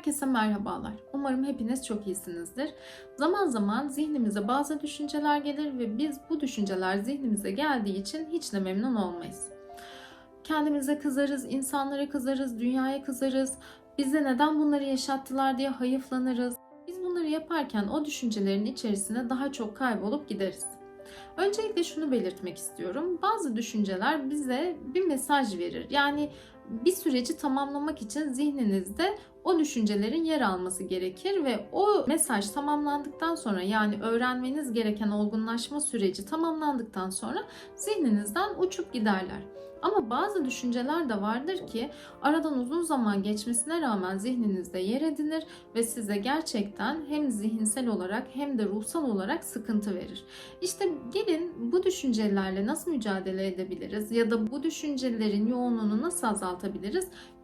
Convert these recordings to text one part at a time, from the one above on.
Herkese merhabalar. Umarım hepiniz çok iyisinizdir. Zaman zaman zihnimize bazı düşünceler gelir ve biz bu düşünceler zihnimize geldiği için hiç de memnun olmayız. Kendimize kızarız, insanlara kızarız, dünyaya kızarız. Bize neden bunları yaşattılar diye hayıflanırız. Biz bunları yaparken o düşüncelerin içerisine daha çok kaybolup gideriz. Öncelikle şunu belirtmek istiyorum. Bazı düşünceler bize bir mesaj verir. Yani bir süreci tamamlamak için zihninizde o düşüncelerin yer alması gerekir ve o mesaj tamamlandıktan sonra yani öğrenmeniz gereken olgunlaşma süreci tamamlandıktan sonra zihninizden uçup giderler. Ama bazı düşünceler de vardır ki aradan uzun zaman geçmesine rağmen zihninizde yer edinir ve size gerçekten hem zihinsel olarak hem de ruhsal olarak sıkıntı verir. İşte gelin bu düşüncelerle nasıl mücadele edebiliriz ya da bu düşüncelerin yoğunluğunu nasıl azaltabiliriz?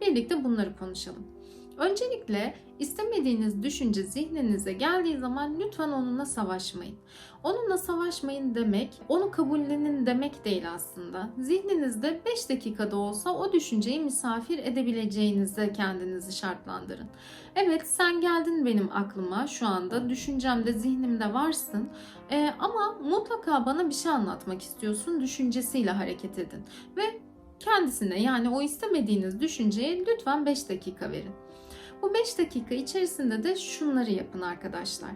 Birlikte bunları konuşalım. Öncelikle istemediğiniz düşünce zihninize geldiği zaman lütfen onunla savaşmayın. Onunla savaşmayın demek, onu kabullenin demek değil aslında. Zihninizde 5 dakikada olsa o düşünceyi misafir edebileceğinize kendinizi şartlandırın. Evet sen geldin benim aklıma şu anda, düşüncemde, zihnimde varsın Ee, ama mutlaka bana bir şey anlatmak istiyorsun düşüncesiyle hareket edin. Ve kendisine yani o istemediğiniz düşünceye lütfen 5 dakika verin. Bu 5 dakika içerisinde de şunları yapın arkadaşlar.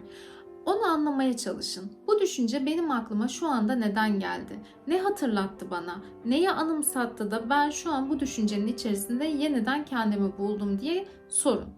Onu anlamaya çalışın. Bu düşünce benim aklıma şu anda neden geldi? Ne hatırlattı bana? Neyi anımsattı da ben şu an bu düşüncenin içerisinde yeniden kendimi buldum diye sorun.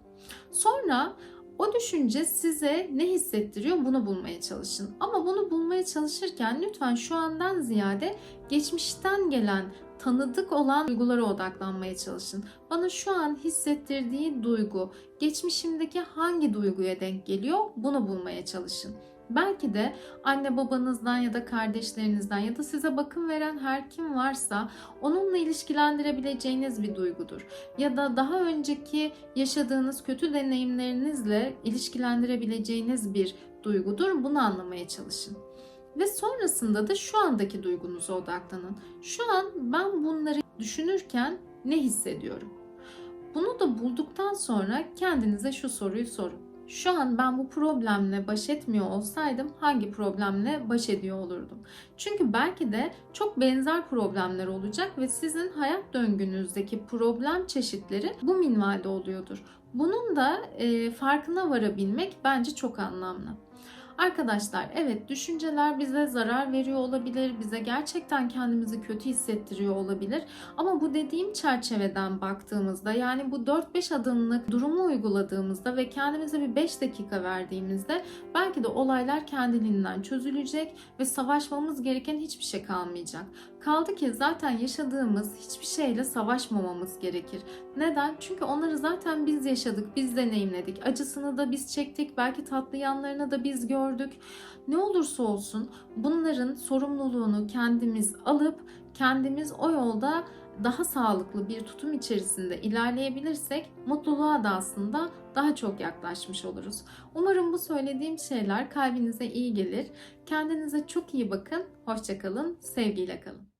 Sonra o düşünce size ne hissettiriyor bunu bulmaya çalışın. Ama bunu bulmaya çalışırken lütfen şu andan ziyade geçmişten gelen tanıdık olan duygulara odaklanmaya çalışın. Bana şu an hissettirdiği duygu, geçmişimdeki hangi duyguya denk geliyor bunu bulmaya çalışın. Belki de anne babanızdan ya da kardeşlerinizden ya da size bakım veren her kim varsa onunla ilişkilendirebileceğiniz bir duygudur. Ya da daha önceki yaşadığınız kötü deneyimlerinizle ilişkilendirebileceğiniz bir duygudur. Bunu anlamaya çalışın. Ve sonrasında da şu andaki duygunuza odaklanın. Şu an ben bunları düşünürken ne hissediyorum? Bunu da bulduktan sonra kendinize şu soruyu sorun. Şu an ben bu problemle baş etmiyor olsaydım hangi problemle baş ediyor olurdum? Çünkü belki de çok benzer problemler olacak ve sizin hayat döngünüzdeki problem çeşitleri bu minvalde oluyordur. Bunun da e, farkına varabilmek bence çok anlamlı. Arkadaşlar evet düşünceler bize zarar veriyor olabilir, bize gerçekten kendimizi kötü hissettiriyor olabilir. Ama bu dediğim çerçeveden baktığımızda yani bu 4-5 adımlık durumu uyguladığımızda ve kendimize bir 5 dakika verdiğimizde belki de olaylar kendiliğinden çözülecek ve savaşmamız gereken hiçbir şey kalmayacak. Kaldı ki zaten yaşadığımız hiçbir şeyle savaşmamamız gerekir. Neden? Çünkü onları zaten biz yaşadık, biz deneyimledik. Acısını da biz çektik, belki tatlı yanlarını da biz gördük. Ne olursa olsun bunların sorumluluğunu kendimiz alıp kendimiz o yolda daha sağlıklı bir tutum içerisinde ilerleyebilirsek mutluluğa da aslında daha çok yaklaşmış oluruz. Umarım bu söylediğim şeyler kalbinize iyi gelir. Kendinize çok iyi bakın. Hoşçakalın. Sevgiyle kalın.